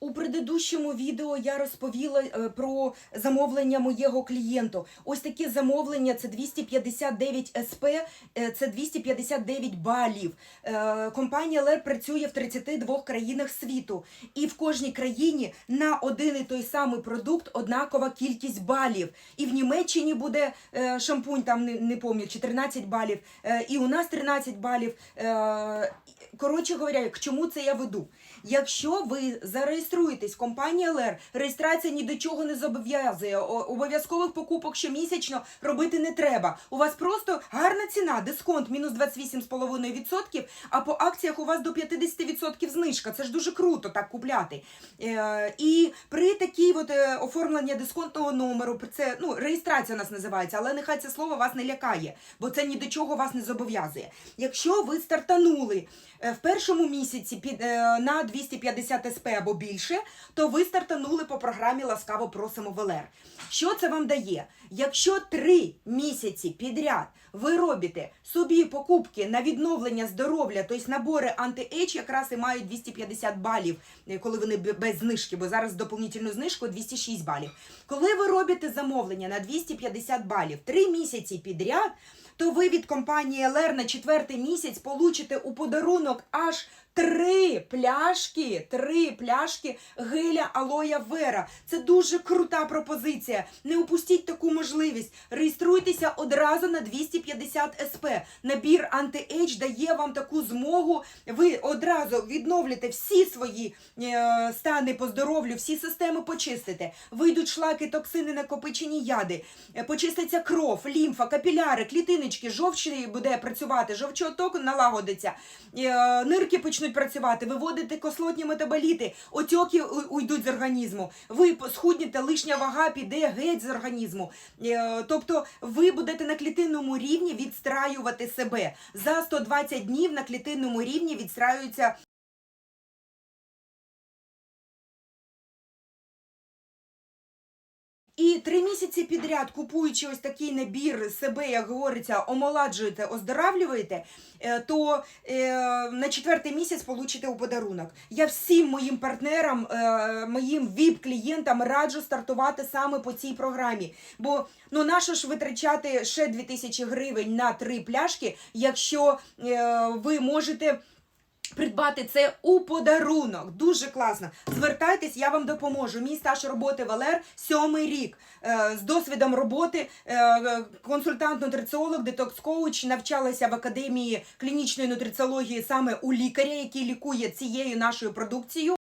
У предыдущому відео я розповіла е, про замовлення моєго клієнту. Ось таке замовлення це 259 СП, е, це 259 балів. Е, Компанія ЛЕР працює в 32 країнах світу, і в кожній країні на один і той самий продукт однакова кількість балів. І в Німеччині буде шампунь, там не, пам'ятаю, 14 балів, і у нас 13 балів. Коротше говоря, к чому це я веду? Якщо ви зареєструєтесь в компанії ЛР, реєстрація ні до чого не зобов'язує. Обов'язкових покупок щомісячно робити не треба. У вас просто гарна ціна, дисконт мінус 28,5%, а по акціях у вас до 50% знижка. Це ж дуже круто так купляти. Е, і при такій от е, оформлення дисконтного номеру, це ну реєстрація у нас називається, але нехай це слово вас не лякає, бо це ні до чого вас не зобов'язує. Якщо ви стартанули е, в першому місяці під на 250 СП або більше, то ви стартанули по програмі Ласкаво просимо в ЛР. Що це вам дає? Якщо три місяці підряд ви робите собі покупки на відновлення здоров'я, тобто набори анти-ейдж якраз і мають 250 балів, е, коли вони без знижки, бо зараз з доповнительною знижкою 206 балів. Коли ви робите замовлення на 250 балів три місяці підряд, то ви від компанії ЛР на четвертий місяць получите у подарунок аж три пляшки, три пляшки геля алоя вера. Це дуже крута пропозиція. Не упустіть таку можливість. Реєструйтеся одразу на 250 СП. Набір анти-ейдж дає вам таку змогу. Ви одразу відновлюєте всі свої е, стани по здоров'ю, всі системи почистите. Вийдуть шлаки, токсини, накопичені яди, е, почиститься кров, лімфа, капіляри, клітиночки, жовчі буде працювати, жовчооток налагодиться, е, нирки почнуть працювати, виводити кислотні метаболіти, отьоки у- уйдуть з організму. Ви схуднете, лишня вага піде геть з організму. Е, Тобто ви будете на клітинному рівні відстраювати себе. За 120 днів на клітинному рівні відстраюється І три місяці підряд, купуючи ось такий набір себе, як говориться, омоладжуєте, оздоравлюєте, е, то е, на четвертий місяць получите у подарунок. Я всім моїм партнерам, е, моїм ВІП-клієнтам раджу стартувати саме по цій програмі. Бо ну нащо ж витрачати ще 2000 гривень на три пляшки, якщо ви можете. Придбати це у подарунок. Дуже класно. Звертайтесь, я вам допоможу. Мій стаж роботи Валер, сьомий рік. Е, з досвідом роботи е, консультант-нутриціолог, детокс-коуч, навчалася в академії клінічної нутриціології саме у лікаря, який лікує цією нашою продукцією.